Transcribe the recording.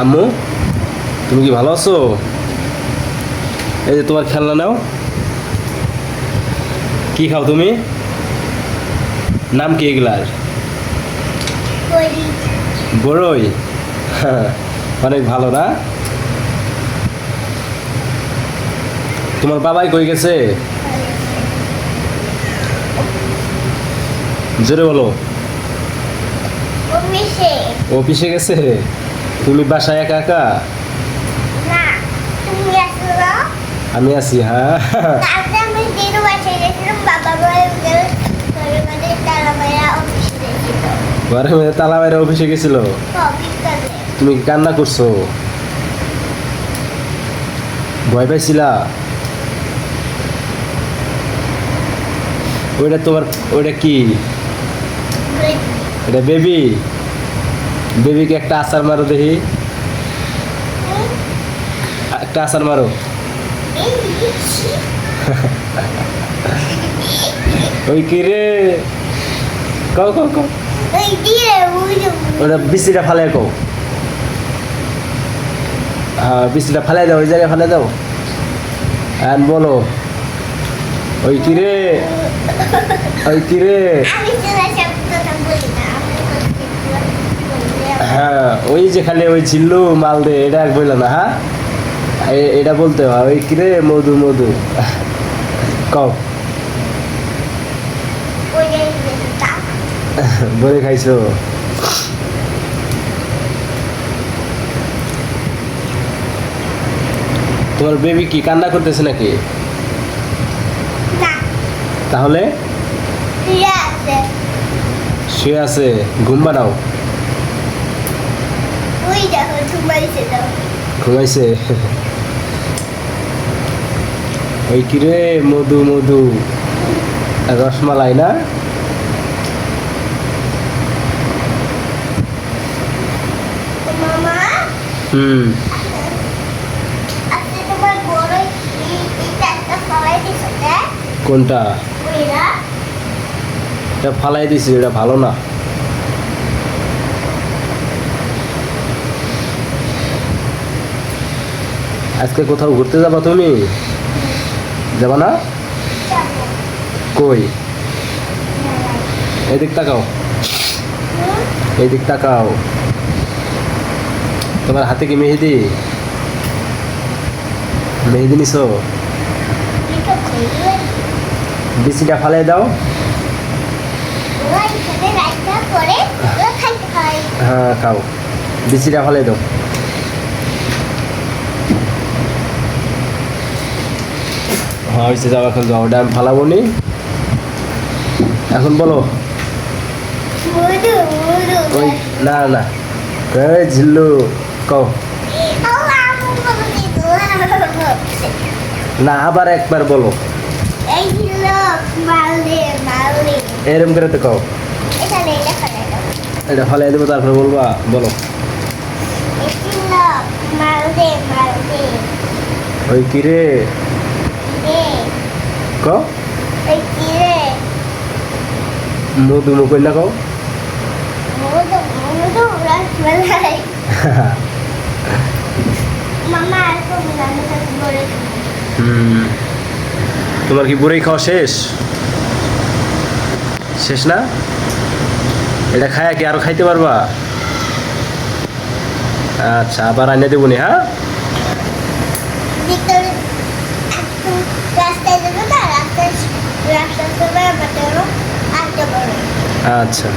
আম্মু তুমি কি ভালো আছো? এই যে তোমার খেলনা নাও। কি খাও তুমি? নাম কি এগুলার? বড়ই হ্যাঁ, অনেক ভালো না? তোমার বাবাই কই গেছে? জোরে বলো। অফিসে গেছে? তুমি বাসায় একা একা না তুমি আসলো আমি আছি হ্যাঁ কালকে আমি দিনু বাসায় গেছিলাম বাবা বলে গেল ঘরের মধ্যে তারা মায়েরা অফিসে গেছিল ঘরে মেয়ে তালা বাইরে অফিসে গেছিল তুমি কান্না করছ ভয় পাইছিলা ওইটা তোমার ওইটা কি এটা বেবি বেবিকে একটা আচার মারো দেখি। একটা আচার মারো। ওই কি রে? কও কও কও। ওটা বিচিটা ফালাই কও। হ্যাঁ বিচিটা ফালাই দাও, ওই জায়গায় ফালাই দাও। আর বলো, ওই কি রে? ওই কি রে আমি শোনা শব্দটা বলি না আমি বলি না। হ্যাঁ ওই যে খালি ওই ঝিল্লু মাল দে এটা আর বলল না হ্যাঁ? এটা বলতে হয় ওই কি রে মধু মধু? কও। যেটা বলে খাইছো? তোমার বেবি কি কান্না করতেছে নাকি? তাহলে? শুয়ে আছে। ঘুম বানাও ঘুমাইছে ওই কি রে মধু মধু। রসমালাই না? হুম। কোনটা? এটা ফালাই দিছি এটা ভালো না। আজকে কোথাও ঘুরতে যাবা তুমি? যাবা না? কই? এদিক তাকাও। এদিক তাকাও। তোমার হাতে কি মেহেদি? মেহেদি নিছো? কইলে বিচিটা ফালাই দাও। হয় হ্যাঁ খাও। বিচিটা ফালাই দাও। হয়েছে যাও এখন যাও। ফালাবো নি এখন বলো। ওই না না। এই ঝিল্লু কও। না আবার একবার বলো। এরম করে তো কও। এটা ফেলে ফালাই দেবো তারপরে বলবা বলো। ওই কি রে? এ ক এই কি মধু মুকুল না কও তোমার কি বুড়ি খাওয়া শেষ? শেষ না? এটা খায় কি আরও খাইতে পারবা? আচ্ছা আবার আনিয়ে দেবো নি হ্যাঁ? আচ্ছা।